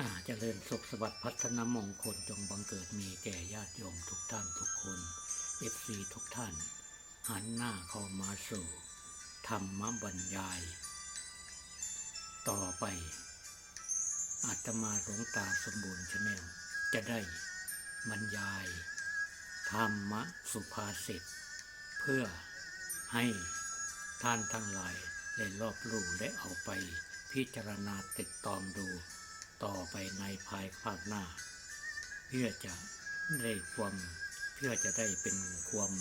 อ่าเจริญสุขสวัสดิ์พัฒนมงคลจงบังเกิดมีแก่ญาติโยมทุกท่านทุกคนเอฟซีทุกท่าน หันหน้าเข้ามาสู่ ธรรมบรรยาย ต่อไป อาตมาหลวงตาสมบูรณ์ชแนลจะได้บรรยาย ธรรมสุภาษิตเพื่อให้ท่านทั้งหลายได้รอบรู้และเอาไปพิจารณาติดตอมดู ต่อไปในภายภาคหน้า เพื่อจะได้ความเพื่อจะได้เป็นความ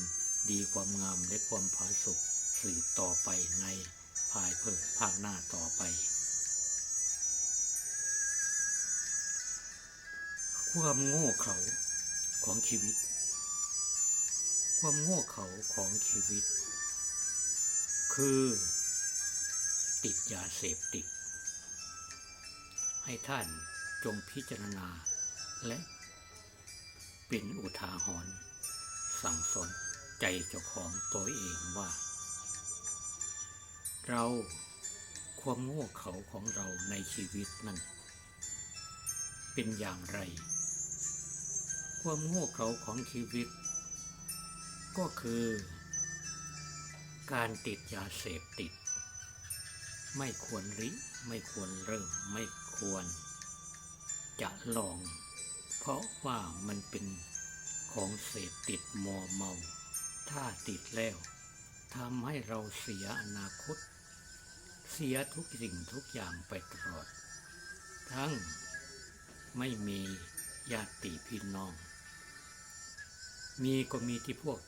ดีความงามและความผาสุกสืบต่อไปในภายเพื่อภาคหน้าต่อไป ความโง่เขลาของชีวิต ความโง่เขลาของชีวิต คือ ติดยาเสพติด ให้ท่านจงพิจารณา และเป็นอุทาหรณ์สั่งสอนใจเจ้าของตัวเองว่า เราความโง่เขลาของเราในชีวิตนั้น เป็นอย่างไร ความโง่เขลาของชีวิต ก็คือการติดยาเสพติด ไม่ควรริ ไม่ควรเริ่มไม่ ควร จะลอง เพราะว่ามันเป็นของเสพติดมอเมา ถ้าติดแล้วทำให้เราเสียอนาคต เสียทุกสิ่งทุกอย่างไปตลอด ทั้งไม่มีญาติพี่น้อง มีก็มีที่พวก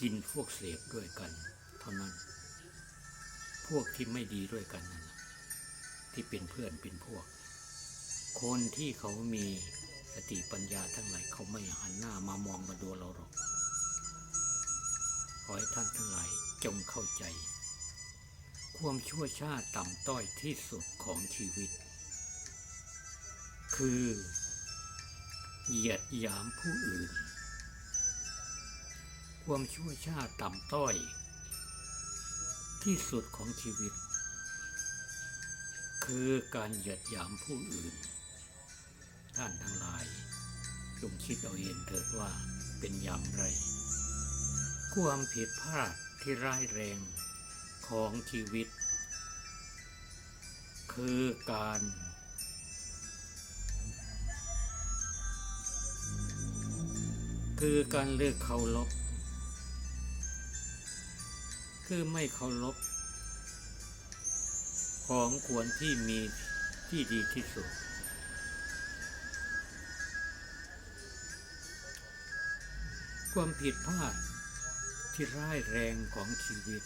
กินพวกเสพด้วยกัน เท่านั้น พวกที่ไม่ดีด้วยกันนั่นที่เป็นเพื่อนเป็นพวก คนที่เขามีสติปัญญาทั้งหลายเขาไม่หันหน้ามามองมาดูเราหรอก ขอให้ท่านทั้งหลายจงเข้าใจ ความชั่วชาติต่ำต้อยที่สุดของชีวิต คือเหยียดหยามผู้อื่น ความชั่วชาติต่ำต้อย ที่สุดของชีวิต คือการเหยียดหยามผู้อื่น ท่านทั้งหลายจงคิดเอาเองเถิดว่าเป็นอย่างไร ความผิดพลาดที่ร้ายแรงของชีวิต คือการคือการเลือกเคารพ คือไม่เคารพ ของควรที่มีที่ดีที่สุด ความผิดพลาดที่ร้ายแรงของชีวิต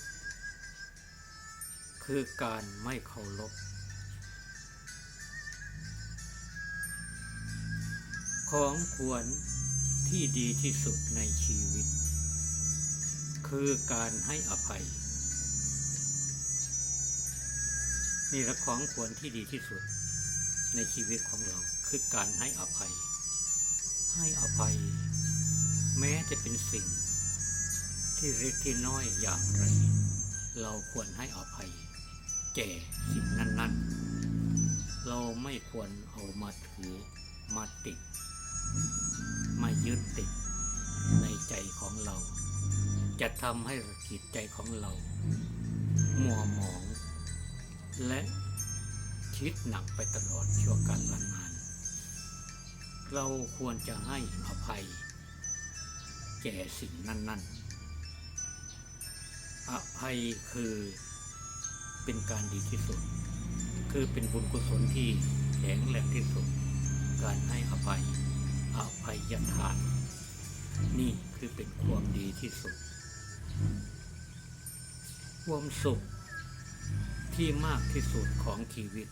คือการไม่เคารพของควรที่ดีที่สุดในชีวิต คือการให้อภัย นี่ละของควรที่ดีที่สุดในชีวิตของเราคือการให้อภัย ให้อภัย แม้จะเป็นสิ่ง ที่เล็กที่น้อยอย่างไร เราควรให้อภัยแก่สิ่งนั้น ๆ เราไม่ควรเอามาถือมาติด มายึดติดในใจของเรา จะทำให้จิตใจของเรามัวหมอง และคิดหนักไปตลอดชั่วการละนาน เราควรจะให้อภัย แก่สิ่งนั้นๆอภัยคือเป็นการดีที่สุด คือเป็นบุญกุศลที่แข็งแรงที่สุด การให้อภัยอภัยทาน นี่คือเป็นความดีที่สุด ความสุขที่มากที่สุดของชีวิต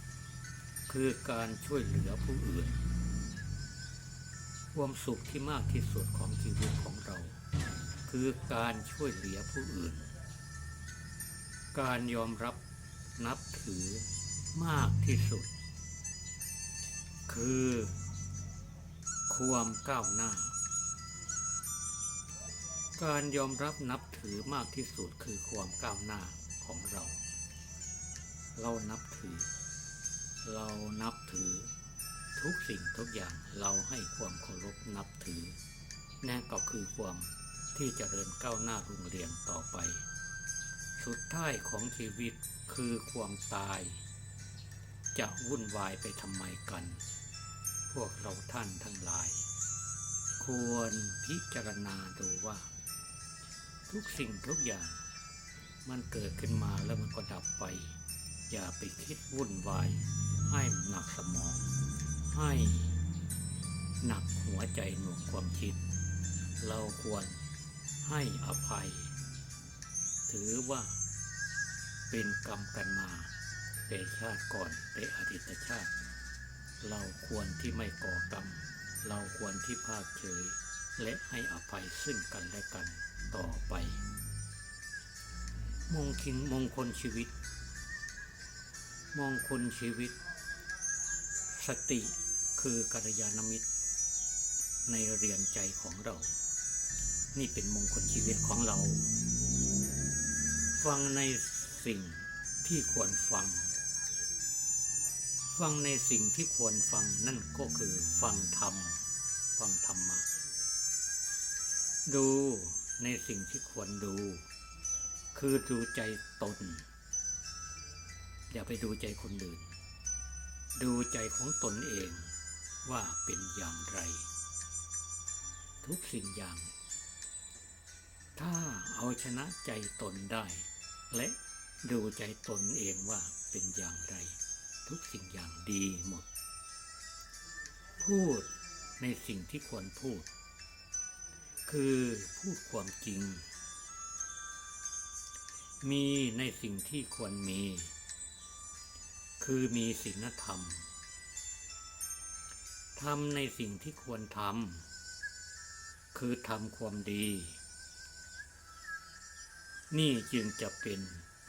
คือการช่วยเหลือผู้อื่น ความสุขที่มากที่สุดของชีวิตของเรา คือการช่วยเหลือผู้อื่น การยอมรับนับถือมากที่สุด คือ ความก้าวหน้า การยอมรับนับถือมากที่สุดคือความก้าวหน้าของเรา เรานับถือ เรานับถือ ทุกสิ่งทุกอย่างเราให้ความเคารพนับถือนั่นก็คือความที่จเจริญก้าวหน้ารุ่งเรืองต่อไป สุดท้ายของชีวิตคือความตาย จะวุ่นวายไปทำไมกัน พวกเราท่านทั้งหลาย ควรพิจารณาดูว่า ทุกสิ่งทุกอย่าง มันเกิดขึ้นมาแล้วมันก็ดับไป อย่าไปคิดวุ่นวายให้หนักสมอง ให้ หนักหัวใจหน่วงความคิด เราควรให้อภัย ถือว่าเป็นกรรมกันมา แต่ชาติก่อนแต่อดีตชาติ เราควรที่ไม่ก่อกรรม เราควรที่ภาคเฉย และให้อภัยซึ่งกันและกันต่อไป มงคินมงคลชีวิต มงคลชีวิต สติ คือกัลยาณมิตร ในเรียนใจของเรา นี่เป็นมงคลชีวิตของเรา ฟังในสิ่งที่ควรฟัง ฟังในสิ่งที่ควรฟังนั่นก็คือฟังธรรม ฟังธรรมะ ดูในสิ่งที่ควรดู คือดูใจตน อย่าไปดูใจคนอื่น ดูใจของตนเอง ว่าเป็นอย่างไร ทุกสิ่งอย่าง ถ้าเอาชนะใจตนได้ และดูใจตนเองว่าเป็นอย่างไร ทุกสิ่งอย่างดีหมด พูดในสิ่งที่ควรพูด คือพูดความจริง มีในสิ่งที่ควรมี คือมีศีลธรรม ทำในสิ่งที่ควรทำคือทำความดี นี่จึงจะเป็น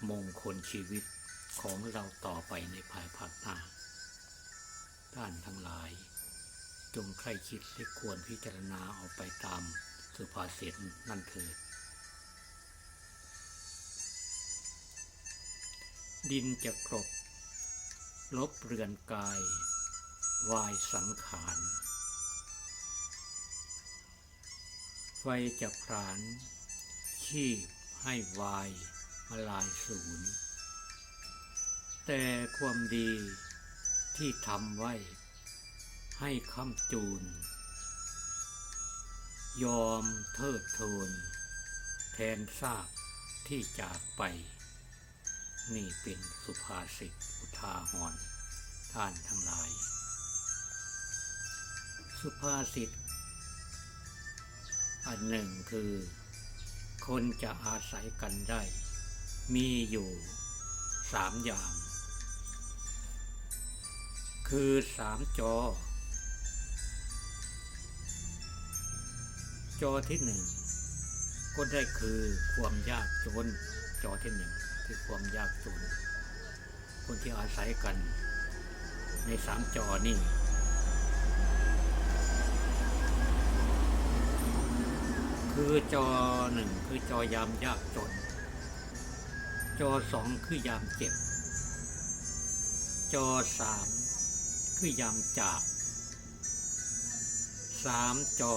มงคลชีวิตของเราต่อไปในภายภาคหน้าท่านทั้งหลาย จงใครคิดและควรพิจารณาเอาไปตามสุภาษิตนั่นเถิด ดินจะกรบลบเรือนกาย วายสังขารไฟจะพราน ชีพให้วายมาลายศูนย์แต่ความดีที่ทำไว้ ให้คำจูน ยอมเทิดทูนแทนซากที่จากไป นี่เป็นสุภาษิตอุทาหรณ์ท่านทั้งหลาย สุภาษิต อันหนึ่งคือ คนจะอาศัยกันได้ มีอยู่สามอย่าง คือสามจอ จอที่หนึ่งก็ได้คือความยากจน จอที่หนึ่งคือความยากจน คนที่อาศัยกัน ในสามจอนี่ คือจอหนึ่งคือจอยามยากจน จอสองคือยามเจ็บ จอสามคือยามจากสามจอ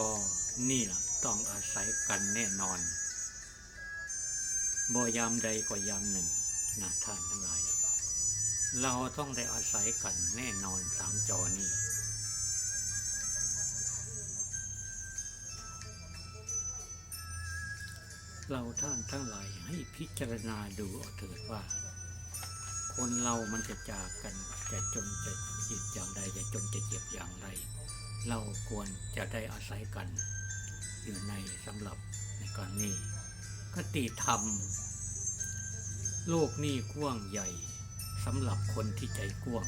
นี่ล่ะต้องอาศัยกันแน่นอนบ่ยามใดก็ยามหนึ่งนะท่านทั้งหลาย เราต้องได้อาศัยกันแน่นอนสามจอนี้ เราท่านทั้งหลายให้พิจารณาดูเอาเถิดว่า คนเรามันจะจากกันจะจนจะจิตอย่างใดจะจนจะเจ็บอย่างไร เราควรจะได้อาศัยกัน อยู่ในสำหรับในการนี้คติธรรม โลกนี้กว้างใหญ่สำหรับคนที่ใจกว้าง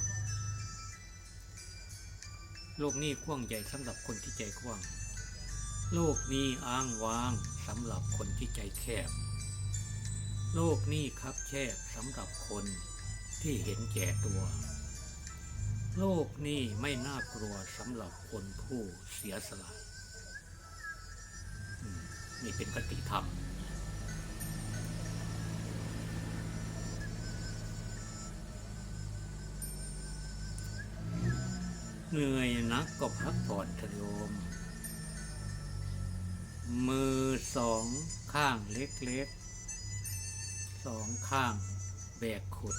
โลกนี้กว้างใหญ่สำหรับคนที่ใจกว้าง โลกนี้อ้างว้างสำหรับคนที่ใจแคบ โลกนี้คับแคบสำหรับคนที่เห็นแก่ตัว โลกนี้ไม่น่ากลัวสำหรับคนผู้เสียสละนี่เป็นคติธรรม เหนื่อยนักก็พักผ่อนเถอะโยม มือสองข้างเล็กๆสองข้างแบกขุด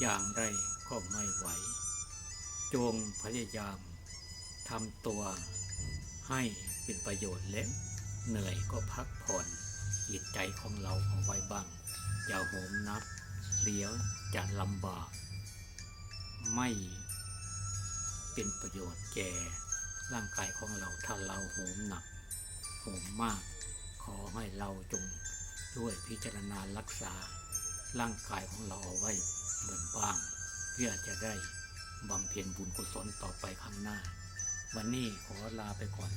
อย่างไรก็ไม่ไหว จงพยายามทำตัวให้เป็นประโยชน์และเหนื่อยก็พักผ่อนจิตใจของเราเอาไว้บ้าง อย่าโหมนักเดี๋ยวจะลำบาก ไม่เป็นประโยชน์แก่ร่างกายของเราถ้าเราโหมหนัก โหมมาก ขอให้เราจงด้วยพิจารณารักษา ร่างกายของเราเอาไว้เหมือนบ้าง เพื่อจะได้บำเพ็ญบุญกุศลต่อไปข้างหน้า วันนี้ขอลาไปก่อน